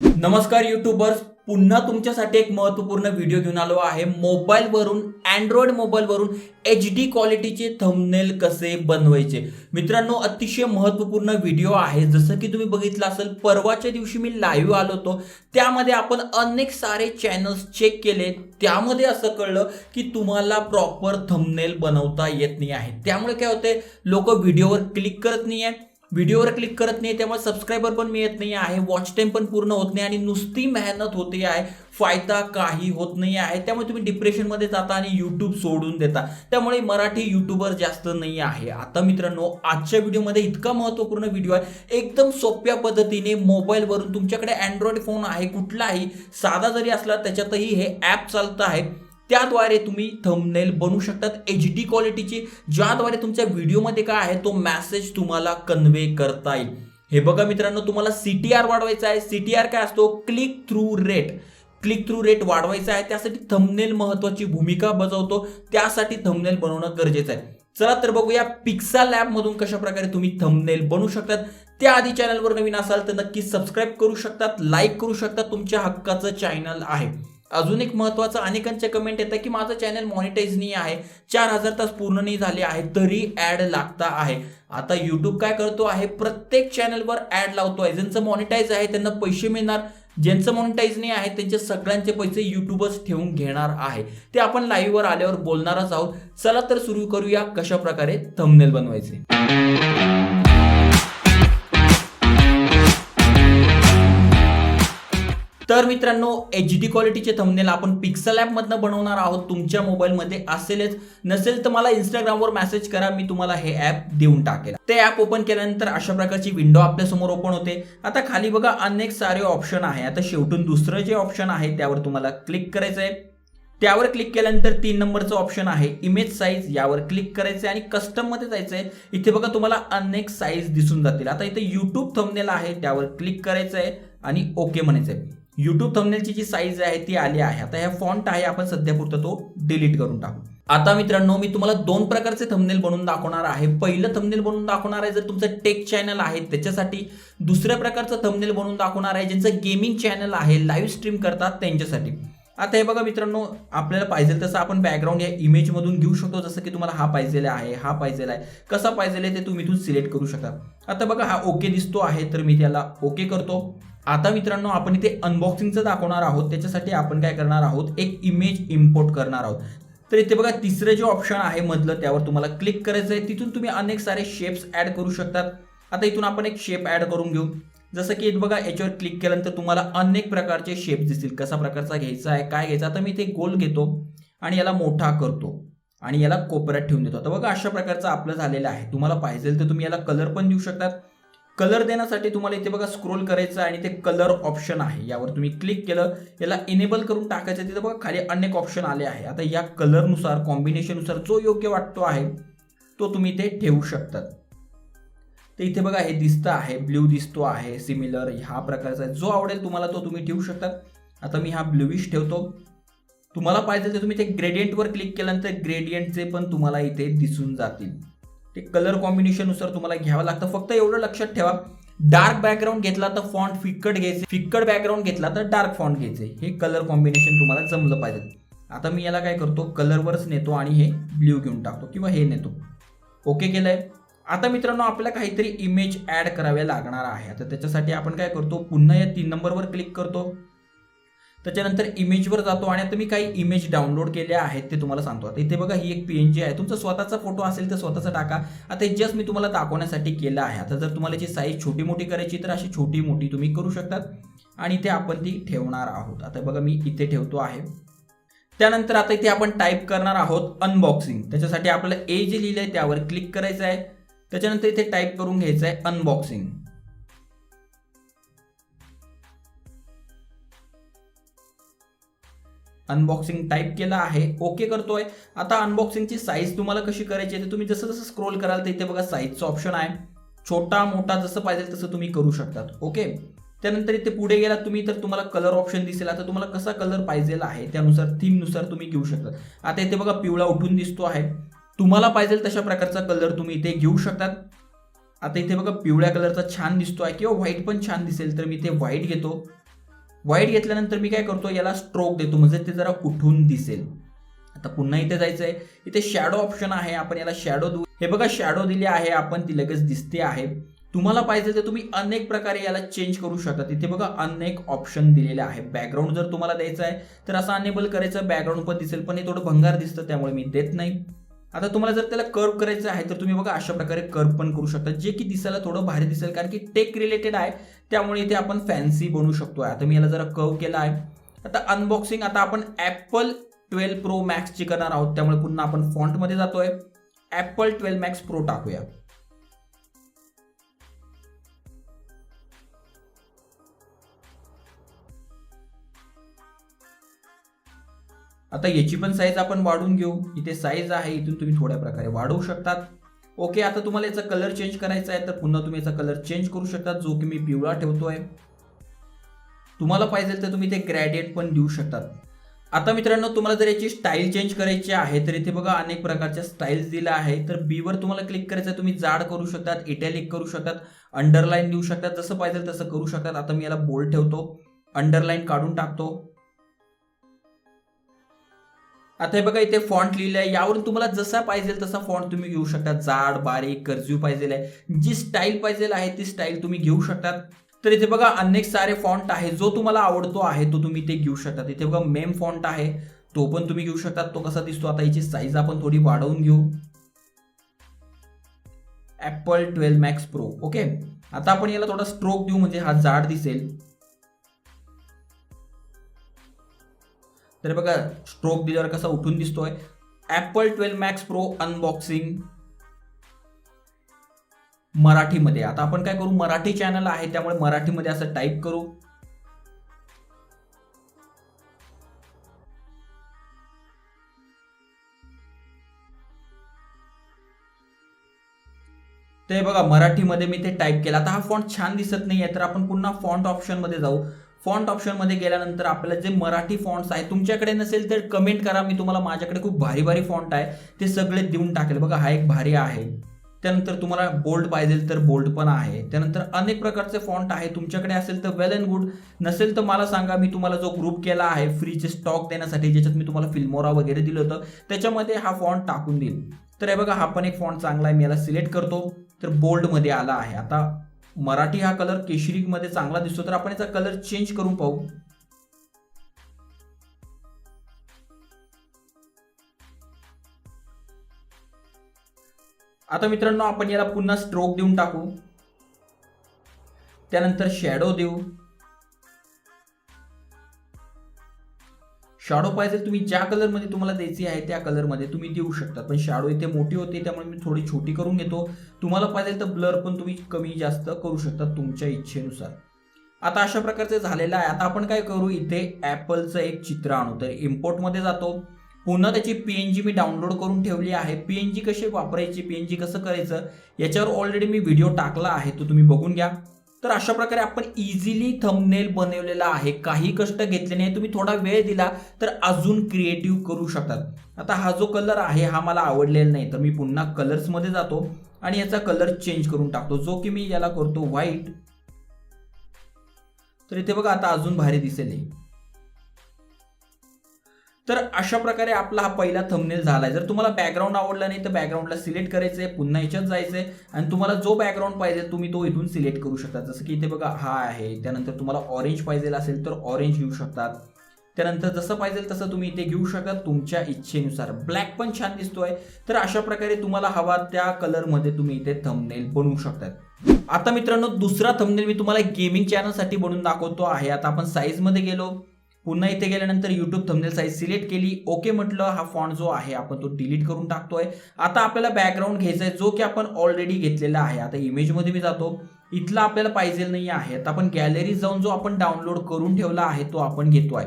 नमस्कार युट्यूबर्स पुन्हा तुमच्यासाठी एक महत्त्वपूर्ण व्हिडिओ घेऊन आलो आहे. मोबाईलवरून अँड्रॉइड मोबाईलवरून एच डी क्वालिटीचे थंबनेल कसे बनवायचे? मित्रांनो अतिशय महत्त्वपूर्ण व्हिडिओ आहे. जसं की तुम्ही बघितलं असेल परवाच्या दिवशी मी लाईव्ह आलो होतो. त्यामध्ये आपण अनेक सारे चॅनल्स चेक केले. त्यामध्ये असं कळलं की तुम्हाला प्रॉपर थंबनेल बनवता येत नाही आहे. त्यामुळे काय होते लोक व्हिडिओवर क्लिक करत नाही आहे व्हिडिओवर क्लिक करत नाही त्यामुळे सबस्क्रायबर पण मिळत नाही आहे वॉच टाईम पण पूर्ण होत नाही आणि नुसती मेहनत होते आहे फायदा काही होत नाही आहे. त्यामुळे तुम्ही डिप्रेशनमध्ये जाता आणि यूट्यूब सोडून देता. त्यामुळे मराठी यूट्यूबर जास्त नाही आहे. आता मित्रांनो आजच्या व्हिडिओमध्ये इतका महत्त्वपूर्ण व्हिडिओ आहे. एकदम सोप्या पद्धतीने मोबाईलवरून तुमच्याकडे अँड्रॉइड फोन आहे कुठलाही साधा जरी असला त्याच्यातही हे ॲप चालतं आहे. त्याद्वारे तुम्ही थंबनेल बनवू शकतात. एच डी क्वालिटीची ज्याद्वारे तुमच्या व्हिडिओमध्ये काय आहे तो मॅसेज तुम्हाला कन्वे करता येईल. हे बघा मित्रांनो तुम्हाला सी टी आर वाढवायचा आहे. सी टी आर काय असतो? Click through rate click through rate वाढवायचा आहे. त्यासाठी थंबनेल महत्वाची भूमिका बजावतो. त्यासाठी थंबनेल बनवणं गरजेचं आहे. चला तर बघूया पिक्सा लॅबमधून कशा प्रकारे तुम्ही थंबनेल बनवू शकतात. त्याआधी चॅनलवर नवीन असाल तर नक्की सबस्क्राईब करू शकतात लाईक करू शकतात. तुमच्या हक्काचं चॅनल आहे. अजून एक महत्वाचं अनेकांचे कमेंट येतं की माझं चॅनल मॉनिटाईज नाही आहे. चार हजार तास पूर्ण नाही झाले आहे तरी ऍड लागता आहे. आता युट्यूब काय करतो आहे? प्रत्येक चॅनलवर ऍड लावतो आहे. ज्यांचं मॉनिटाईज आहे त्यांना पैसे मिळणार. ज्यांचं मॉनिटाईज नाही आहे त्यांचे सगळ्यांचे पैसे युट्यूबच ठेवून घेणार आहे. ते आपण लाईव्हवर आल्यावर बोलणारच आहोत. चला तर सुरू करूया कशा प्रकारे थंबनेल बनवायचे. तर मित्रांनो एच डी क्वालिटीचे थंबनेल आपण पिक्सल ॲपमधनं बनवणार आहोत. तुमच्या मोबाईलमध्ये असेलच. नसेल तर मला इंस्टाग्रामवर मेसेज करा मी तुम्हाला हे ॲप देऊन टाकेल. ते ॲप ओपन केल्यानंतर अशा प्रकारची विंडो आपल्यासमोर ओपन होते. आता खाली बघा अनेक सारे ऑप्शन आहे. आता शेवटून दुसरं जे ऑप्शन आहे त्यावर तुम्हाला क्लिक करायचं आहे त्यावर क्लिक केल्यानंतर तीन नंबरचं ऑप्शन आहे इमेज साईज यावर क्लिक करायचं आहे आणि कस्टममध्ये जायचं आहे इथे बघा तुम्हाला अनेक साईज दिसून जातील. आता इथे युट्यूब थंबनेल आहे त्यावर क्लिक करायचं आहे आणि ओके म्हणायचं आहे युट्यूब थंबनेलची जी साईज आहे ती आली आहे. आता ह्या फॉन्ट आहे आपण सध्या पुरतं तो डिलीट करून टाकू. आता मित्रांनो मी तुम्हाला दोन प्रकारचे थंबनेल बनवून दाखवणार आहे. पहिलं थंबनेल बनवून दाखवणार आहे जर तुमचं टेक चॅनल आहे त्याच्यासाठी दुसऱ्या प्रकारचं थंबनेल बनवून दाखवणार आहे ज्यांचं गेमिंग चॅनल आहे लाईव्ह स्ट्रीम करतात त्यांच्यासाठी. आता हे बघा मित्रांनो आपल्याला पाहिजे तसं आपण बॅकग्राऊंड या इमेजमधून घेऊ शकतो जसं की तुम्हाला हा पाहिजेला आहे हा पाहिजेला आहे. कसा पाहिजे ते तुम्ही इथून सिलेक्ट करू शकता. आता बघा हा ओके दिसतो आहे तर मी त्याला ओके करतो. आता मित्रांनो आपण इथे अनबॉक्सिंगचं दाखवणार आहोत. त्याच्यासाठी आपण काय करणार आहोत? एक इमेज इम्पोर्ट करणार आहोत. तर इथे बघा तिसरं जे ऑप्शन आहे मधलं त्यावर तुम्हाला क्लिक करायचं आहे. तिथून तुम्ही अनेक सारे शेप्स ॲड करू शकतात. आता इथून आपण एक शेप ॲड करून घेऊ. जसं की इथं बघा याच्यावर क्लिक केल्यानंतर तुम्हाला अनेक प्रकारचे शेप दिसतील. कसा प्रकारचा घ्यायचा आहे काय घ्यायचा आता मी इथे गोल घेतो आणि याला मोठा करतो. आणि याला कोपऱ्यात ठेवून देतो. आता बघा अशा प्रकारचं आपलं झालेलं आहे. तुम्हाला पाहिजे तर तुम्ही याला कलर पण देऊ शकतात. कलर देण्यासाठी तुम्हाला इथे बघा स्क्रोल करायचं आणि ते कलर ऑप्शन आहे. यावर तुम्ही क्लिक केलं याला एनेबल करून टाकायचं तिथे बघा खाली अनेक ऑप्शन आले आहे. आता या कलरनुसार कॉम्बिनेशननुसार जो योग्य वाटतो आहे तो तुम्ही इथे ठेवू शकतात. तर इथे बघा हे दिसतं आहे ब्ल्यू दिसतो आहे सिमिलर ह्या प्रकारचा जो आवडेल तुम्हाला तो तुम्ही ठेवू शकतात. आता मी हा ब्ल्यूइश ठेवतो. तुम्हाला पाहिजे तर तुम्ही ते ग्रेडियंटवर क्लिक केल्यानंतर ग्रेडियंटचे पण तुम्हाला इथे दिसून जातील. ते कलर कॉम्बिनेशननुसार तुम्हाला घ्यावं लागतं. फक्त एवढं लक्षात ठेवा डार्क बॅकग्राऊंड घेतला तर फॉन्ट फिक्कट घ्यायचे. फिक्कट बॅकग्राऊंड घेतला तर डार्क फॉन्ट घ्यायचे. हे कलर कॉम्बिनेशन तुम्हाला जमलं पाहिजे. आता मी याला काय करतो कलरवरच नेतो आणि हे ब्ल्यू घेऊन टाकतो किंवा हे नेतो. ओके केलंय? आता मित्रांनो आपल्याला काहीतरी इमेज ॲड कराव्या लागणार आहे. आता त्याच्यासाठी आपण काय करतो पुन्हा या तीन नंबरवर क्लिक करतो. त्याच्यानंतर इमेजवर जातो आणि आता मी काही इमेज डाउनलोड केले आहेत ते तुम्हाला सांगतो. आता इथे बघा ही एक पी एन जी आहे. तुमचा स्वतःचा फोटो असेल तर स्वतःचा टाका. आता हे जस्ट मी तुम्हाला दाखवण्यासाठी केलं आहे. आता जर तुम्हाला जी साईज छोटी मोठी करायची तर अशी छोटी मोठी तुम्ही करू शकतात. आणि इथे आपण ती ठेवणार आहोत. आता बघा मी इथे ठेवतो आहे. त्यानंतर आता इथे आपण टाईप करणार आहोत अनबॉक्सिंग त्याच्यासाठी आपल्याला ए जे लिहिलं आहे त्यावर क्लिक करायचं आहे. त्याच्यानंतर इथे टाईप करून घ्यायचं आहे अनबॉक्सिंग अनबॉक्सिंग टाईप केलं आहे. ओके करतोय. आता अनबॉक्सिंगची साईज तुम्हाला कशी करायची आहे ते तुम्ही जसं जसं स्क्रोल कराल तर इथे बघा साईजचं ऑप्शन आहे. छोटा मोठा जसं पाहिजे तसं तुम्ही करू शकतात. ओके त्यानंतर इथे पुढे गेलात तुम्ही तर तुम्हाला कलर ऑप्शन दिसेल. आता तुम्हाला कसा कलर पाहिजे आहे त्यानुसार थीमनुसार तुम्ही घेऊ शकता आता इथे बघा पिवळा उठून दिसतो आहे. तुम्हाला पाहिजे तशा प्रकारचा कलर तुम्ही इथे घेऊ शकतात. आता इथे बघा पिवळ्या कलरचा छान दिसतो आहे किंवा व्हाईट पण छान दिसेल तर मी इथे व्हाईट घेतो. व्हाईट घेतल्यानंतर मी काय करतो याला स्ट्रोक देतो. म्हणजे ते जरा उठून दिसेल. आता पुन्हा इथे जायचं आहे इथे शॅडो ऑप्शन आहे. आपण याला शॅडो देऊ. हे बघा शॅडो दिली आहे. आपण ती लगेच दिसते आहे. तुम्हाला पाहिजे तर तुम्ही अनेक प्रकारे याला चेंज करू शकता. तिथे बघा अनेक ऑप्शन दिलेले आहे. बॅकग्राऊंड जर तुम्हाला द्यायचं आहे तर असं अनेबल करायचं. बॅकग्राऊंड पण दिसेल पण हे थोडं भंगार दिसतं त्यामुळे मी देत नाही. आता तुम्हाला जर त्याला कर्व करायचं आहे तर तुम्ही बघा अशा प्रकारे कर्व पण करू शकता. जे की दिसायला थोडं भारी दिसेल कारण की टेक रिलेटेड आहे. त्यामुळे इथे आपण फॅन्सी बनवू शकतो आता मी याला जरा कर्व केला आहे. आता अनबॉक्सिंग आता आपण ॲपल ट्वेल्व प्रो मॅक्सची करणार आहोत. त्यामुळे पुन्हा आपण फॉन्टमध्ये जातोय. ॲपल ट्वेल्व मॅक्स प्रो टाकूया. आता याची पण साईज आपण वाढून घेऊ. इथे साईज आहे इथून तुम्ही थोड्या प्रकारे वाढवू शकतात. ओके आता तुम्हाला याचा कलर चेंज करायचा आहे तर पुन्हा तुम्ही याचा कलर चेंज करू शकता जो की मी पिवळा ठेवतोय. तुम्हाला पाहिजे तर तुम्ही ते ग्रॅडिएट पण देऊ शकतात. आता मित्रांनो तुम्हाला जर याची स्टाईल चेंज करायची आहे तर इथे बघा अनेक प्रकारच्या स्टाईल्स दिल्या आहे तर बीवर तुम्हाला क्लिक करायचं आहे, तुम्ही जाड करू शकतात इटॅलिक करू शकतात अंडरलाईन देऊ शकतात जसं पाहिजे तसं करू शकतात. आता मी याला बोल्ड ठेवतो अंडरलाईन काढून टाकतो. आता हे बघा इथे फॉन्ट लिहिलं आहे यावरून तुम्हाला जसा पाहिजे तसा फॉन्ट तुम्ही घेऊ शकता. जाड बारीक कर्ज्यू पाहिजे आहे. जी स्टाईल पाहिजे आहे ती स्टाईल तुम्ही घेऊ शकतात तर इथे बघा अनेक सारे फॉन्ट आहे. जो तुम्हाला आवडतो आहे तो तुम्ही ते घेऊ शकता. इथे बघा मेम फॉन्ट आहे. तो पण तुम्ही घेऊ शकता. तो कसा दिसतो आता याची साईज आपण थोडी वाढवून घेऊ. Apple twelve max pro okay आता आपण याला थोडा स्ट्रोक देऊ म्हणजे हा जाड दिसेल. तर बघा स्ट्रोक दिल्यावर कसा उठून दिसतोय. Apple twelve max pro unboxing मराठीमध्ये. आता आपण काय करू? मराठी चॅनल आहे त्यामुळे मराठीमध्ये असं टाईप करू. ते बघा मराठीमध्ये मी ते टाईप केलं. आता हा फॉन्ट छान दिसत नाही आहे तर आपण पुन्हा फॉन्ट ऑप्शनमध्ये जाऊ. फॉन्ट ऑप्शनमध्ये गेल्यानंतर आपल्याला जे मराठी फॉन्ट्स आहे तुमच्याकडे नसेल तर कमेंट करा. मी तुम्हाला माझ्याकडे खूप भारी भारी फॉन्ट आहे. ते सगळे देऊन टाकेल. बघा हा एक भारी आहे. त्यानंतर तुम्हाला बोल्ड पाहिजे तर बोल्ड पण आहे. त्यानंतर अनेक प्रकारचे फॉन्ट आहे. तुमच्याकडे असेल तर वेल अँड गुड नसेल तर मला सांगा मी तुम्हाला जो ग्रुप केला आहे फ्रीचे स्टॉक देण्यासाठी ज्याच्यात मी तुम्हाला फिल्मोरा वगैरे दिलं होतं त्याच्यामध्ये हा फॉन्ट टाकून देईल. तर हे बघा हा पण एक फॉन्ट चांगला आहे. मी याला सिलेक्ट करतो. तर बोल्डमध्ये आला आहे. आता मराठी हा कलर केशरीमध्ये चांगला दिसतो. तर आपण याचा कलर चेंज करून पाहू. आता मित्रांनो आपण याला पुन्हा स्ट्रोक देऊन टाकू. त्यानंतर शॅडो देऊ. शॅडो पाहिजे तुम्ही ज्या कलरमध्ये तुम्हाला द्यायची आहे त्या कलरमध्ये तुम्ही देऊ शकता. पण शॅडो इथे मोठी होते त्यामुळे मी थोडी छोटी करून घेतो. तुम्हाला पाहिजे तर ब्लर पण तुम्ही कमी जास्त करू शकता तुमच्या इच्छेनुसार. आता अशा प्रकारचे झालेलं आहे. आता आपण काय करू इथे ॲपलचं एक चित्र आणू. तर इम्पोर्टमध्ये जातो. पुन्हा त्याची पी एन जी मी डाउनलोड करून ठेवली आहे. पी एन जी कशी वापरायची पी एन जी कसं करायचं याच्यावर ऑलरेडी मी व्हिडिओ टाकला आहे तो तुम्ही बघून घ्या. तर अशा प्रकारे आपण इझिली थंबनेल बनवलेला आहे. काही कष्ट घेतले नाही तुम्ही थोडा वेळ दिला तर अजून क्रिएटिव्ह करू शकतात. आता हा जो कलर आहे हा मला आवडलेला नाही तर मी पुन्हा कलर्समध्ये जातो आणि याचा कलर चेंज करून टाकतो. जो की मी याला करतो व्हाईट तर इथे बघा आता अजून भारी दिसेल हे. तर अशा प्रकारे आपला हा पहिला थंबनेल झाला आहे जर तुम्हाला बॅकग्राऊंड आवडला नाही तर बॅकग्राऊंडला सिलेक्ट करायचं आहे पुन्हा याच्यात जायचं आहे आणि तुम्हाला जो बॅकग्राऊंड पाहिजे तुम्ही तो इथून सिलेक्ट करू शकता. जसं की इथे बघा हा आहे. त्यानंतर तुम्हाला ऑरेंज पाहिजे असेल तर ऑरेंज घेऊ शकतात. त्यानंतर जसं पाहिजे तसं तुम्ही इथे घेऊ शकता. तुमच्या इच्छेनुसार. ब्लॅक पण छान दिसतोय. तर अशा प्रकारे तुम्हाला हवा त्या कलरमध्ये तुम्ही इथे थंबनेल बनवू शकतात. आता मित्रांनो दुसरा थंबनेल मी तुम्हाला गेमिंग चॅनलसाठी बनवून दाखवतो आहे. आता आपण साईजमध्ये गेलो. पुन्हा इथे गेल्यानंतर युट्यूब थंबनेल साईज सिलेक्ट केली. ओके म्हटलं हा फॉन्ट जो आहे आपण तो डिलीट करून टाकतोय. आता आपल्याला बॅकग्राऊंड घ्यायचा आहे जो की आपण ऑलरेडी घेतलेला आहे. आता इमेजमध्ये मी जातो. इथला आपल्याला पाहिजे नाही आहे. आता आपण गॅलरी जाऊन जो आपण डाउनलोड करून ठेवला आहे तो आपण घेतोय.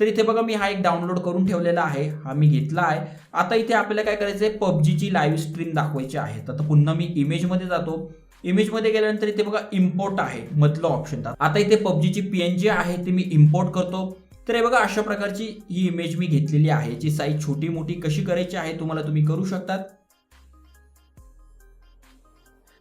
तर इथे बघा मी हा एक डाउनलोड करून ठेवलेला आहे. हा मी घेतला आहे. आता इथे आपल्याला काय करायचं आहे पबजीची लाईव्ह स्ट्रीम दाखवायची आहे. तर आता पुन्हा मी इमेजमध्ये जातो. इमेजमध्ये गेल्यानंतर इथे बघा इम्पोर्ट आहे. मधलं ऑप्शन आता इथे पबजीची पी एन जी आहे ती मी इम्पोर्ट करतो. तर हे बघा अशा प्रकारची ही इमेज मी घेतलेली आहे जी साईज छोटी मोठी कशी करायची आहे तुम्हाला तुम्ही करू शकतात.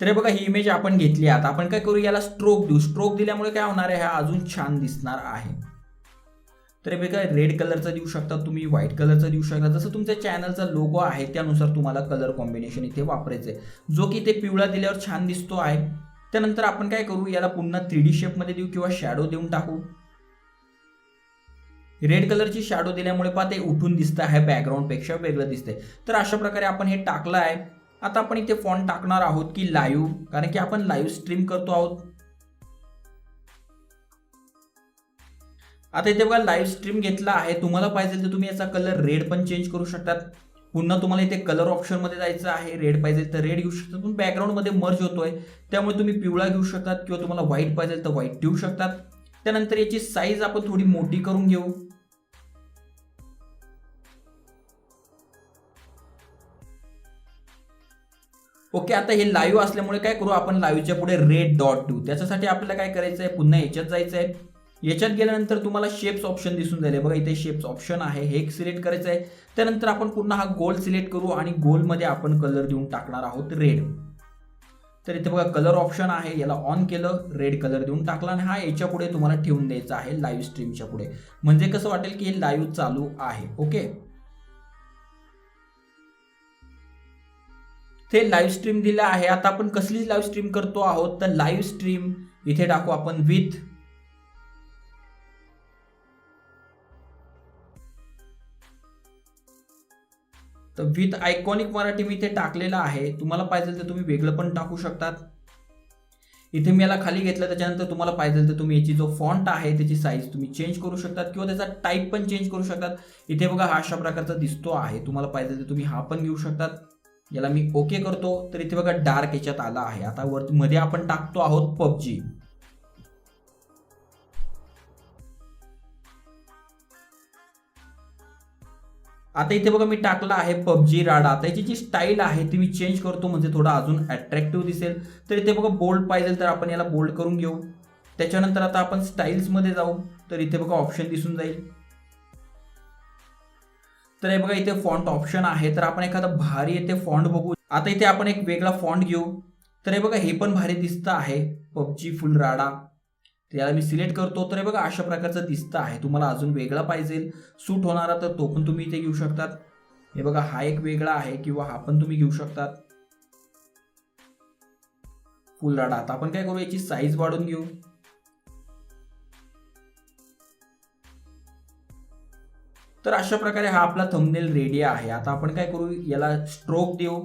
तर हे बघा ही इमेज आपण घेतली आता आपण काय करू याला स्ट्रोक देऊ. स्ट्रोक दिल्यामुळे काय होणार आहे? हा अजून छान दिसणार आहे. तर हे बघा रेड कलरचा देऊ शकता तुम्ही व्हाईट कलरचा देऊ शकता. जसं तुमच्या चॅनलचा लोगो आहे त्यानुसार तुम्हाला कलर कॉम्बिनेशन इथे वापरायचं आहे जो की इथे पिवळा दिल्यावर छान दिसतो आहे. त्यानंतर आपण काय करू याला पुन्हा थ्री डी शेपमध्ये देऊ किंवा शॅडो देऊन टाकू. रेड कलरची शॅडो दिल्यामुळे पहा ते उठून दिसतं आहे बॅकग्राऊंडपेक्षा वेगळं दिसतंय. तर अशा प्रकारे आपण हे टाकलं आहे आता आपण इथे फॉन्ट टाकणार आहोत की लाईव्ह कारण की आपण लाईव्ह स्ट्रीम करतो आहोत. आता इथे बघा लाईव्ह स्ट्रीम घेतला आहे. तुम्हाला पाहिजे तर तुम्ही याचा कलर रेड पण चेंज करू शकतात. पुन्हा तुम्हाला इथे कलर ऑप्शनमध्ये जायचं आहे. रेड पाहिजे तर रेड घेऊ शकता पण बॅकग्राऊंडमध्ये मर्ज होतोय. त्यामुळे तुम्ही पिवळा घेऊ शकतात किंवा तुम्हाला व्हाईट पाहिजे तर व्हाईट ठेवू शकतात. त्यानंतर याची साईज आपण थोडी मोठी करून घेऊ. ओके आता हे लाईव्ह असल्यामुळे काय करू आपण लाईव्हच्या पुढे रेड डॉट टू त्याच्यासाठी आपल्याला काय करायचं आहे पुन्हा याच्यात जायचं आहे याच्यात गेल्यानंतर तुम्हाला शेप्स ऑप्शन दिसून जाईल. बघा इथे शेप्स ऑप्शन आहे. हे एक सिलेक्ट करायचं आहे त्यानंतर आपण पुन्हा हा गोल सिलेक्ट करू आणि गोलमध्ये आपण कलर देऊन टाकणार आहोत रेड तर इथे बघा कलर ऑप्शन आहे. याला ऑन केलं रेड कलर देऊन टाकला आणि हा याच्यापुढे तुम्हाला ठेवून द्यायचा आहे लाईव्ह स्ट्रीमच्या पुढे. म्हणजे कसं वाटेल की हे लाईव्ह चालू आहे. ओके? ते लाईव्ह स्ट्रीम दिलं आहे. आता आपण कसली लाईव्ह स्ट्रीम करतो आहोत तर लाईव्ह स्ट्रीम इथे टाकू आपण विथ तर विथ आयकॉनिक मराठी मी इथे टाकलेलं आहे. तुम्हाला पाहिजे तर तुम्ही वेगळं पण टाकू शकतात. इथे मी याला खाली घेतलं त्याच्यानंतर तुम्हाला पाहिजे तर तुम्ही याची जो फॉन्ट आहे त्याची साईज तुम्ही चेंज करू शकतात किंवा त्याचा टाईप पण चेंज करू शकतात. इथे बघा हा अशा प्रकारचा दिसतो आहे. तुम्हाला पाहिजे तर तुम्ही हा पण घेऊ शकतात. याला मी ओके करतो तर इथे बघा डार्क याच्यात आला आहे. आता वर मध्ये आपण टाकतो आहोत पबजी. आता इथे बघा मी टाकला आहे पबजी राडा. आता याची जी स्टाईल आहे ती मी चेंज करतो म्हणजे थोडा अजून अट्रॅक्टिव्ह दिसेल. तर इथे बघा बोल्ड पाहिजे तर आपण याला बोल्ड करून घेऊ. त्याच्यानंतर आता आपण स्टाईल्समध्ये जाऊ. तर इथे बघा ऑप्शन दिसून जाईल. तर हे बघा इथे फॉन्ट ऑप्शन आहे. तर आपण एखादा भारी येथे फॉन्ट बघू. आता इथे आपण एक वेगळा फॉन्ट घेऊ. तर हे बघा हे पण भारी दिसतं आहे. पबजी फुल राडा. तर याला मी सिलेक्ट करतो. तर हे बघा अशा प्रकारचं दिसतं आहे. तुम्हाला अजून वेगळा पाहिजे. सूट होणारा तर तो पण तुम्ही इथे घेऊ शकतात. हे बघा हा एक वेगळा आहे किंवा हा पण तुम्ही घेऊ शकतात. फुल राडा. आता आपण काय करू? याची साईज वाढून घेऊ. तर अशा प्रकारे हा आपला थंबनेल रेडी आहे. आता आपण काय करू? याला स्ट्रोक देऊ.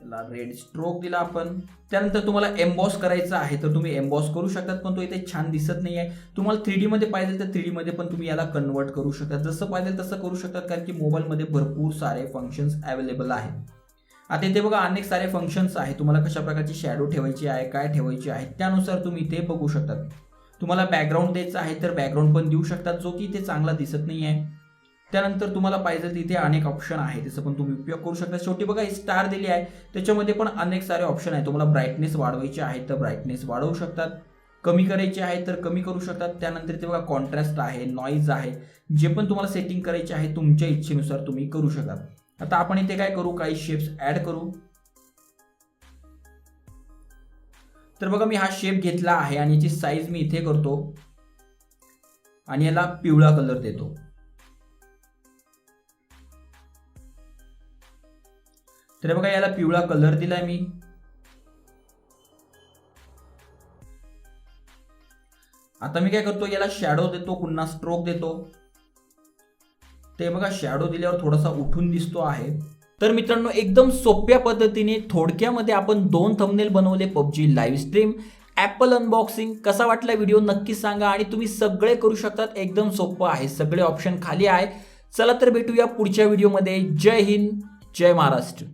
याला रेड स्ट्रोक दिला आपण. त्यानंतर तुम्हाला एम्बॉस करायचं आहे तर तुम्ही एम्बॉस करू शकतात पण तो इथे छान दिसत नाही आहे तुम्हाला थ्री डीमध्ये पाहिजे तर थ्री डीमध्ये पण तुम्ही याला कन्वर्ट करू शकता जसं पाहिजे तसं करू शकतात कारण की मोबाईलमध्ये भरपूर सारे फंक्शन्स अवेलेबल आहेत आता इथे बघा अनेक सारे फंक्शन्स आहेत तुम्हाला कशा प्रकारची शॅडो ठेवायची आहे काय ठेवायची आहे त्यानुसार तुम्ही इथे बघू शकतात. तुम्हाला बॅकग्राऊंड द्यायचा आहे तर बॅकग्राऊंड पण देऊ शकतात जो की इथे चांगला दिसत नाही आहे त्यानंतर तुम्हाला पाहिजे तिथे अनेक ऑप्शन आहे त्याचा पण तुम्ही उपयोग करू शकता. शेवटी बघा स्टार दिली आहे. त्याच्यामध्ये पण अनेक सारे ऑप्शन आहे तुम्हाला ब्राईटनेस वाढवायचे आहे तर ब्राईटनेस वाढवू शकतात. कमी करायचे आहे तर कमी करू शकतात. त्यानंतर ते बघा कॉन्ट्रास्ट आहे नॉईज आहे. जे पण तुम्हाला सेटिंग करायचे आहे तुमच्या इच्छेनुसार तुम्ही करू शकाल. आता आपण इथे काय करू? काही शेप्स ॲड करू. तर बघा मी हा शेप घेतला आहे आणि याची साईज मी इथे करतो. आणि याला पिवळा कलर देतो. तर बघा याला पिवळा कलर दिलाय मी. आता मी काय करतो याला शॅडो देतो पुन्हा स्ट्रोक देतो. ते बघा शॅडो दिल्यावर थोडासा उठून दिसतो आहे. तर मित्रांनो एकदम सोप्या पद्धतीने थोडक्यामध्ये आपण दोन थंबनेल बनवले PUBG live stream Apple unboxing कसा वाटला व्हिडिओ नक्की सांगा आणि तुम्ही सगळे करू शकतात. एकदम सोपं आहे. सगळे ऑप्शन खाली आहे. चला तर भेटूया पुढच्या व्हिडिओमध्ये जय हिंद. जय महाराष्ट्र.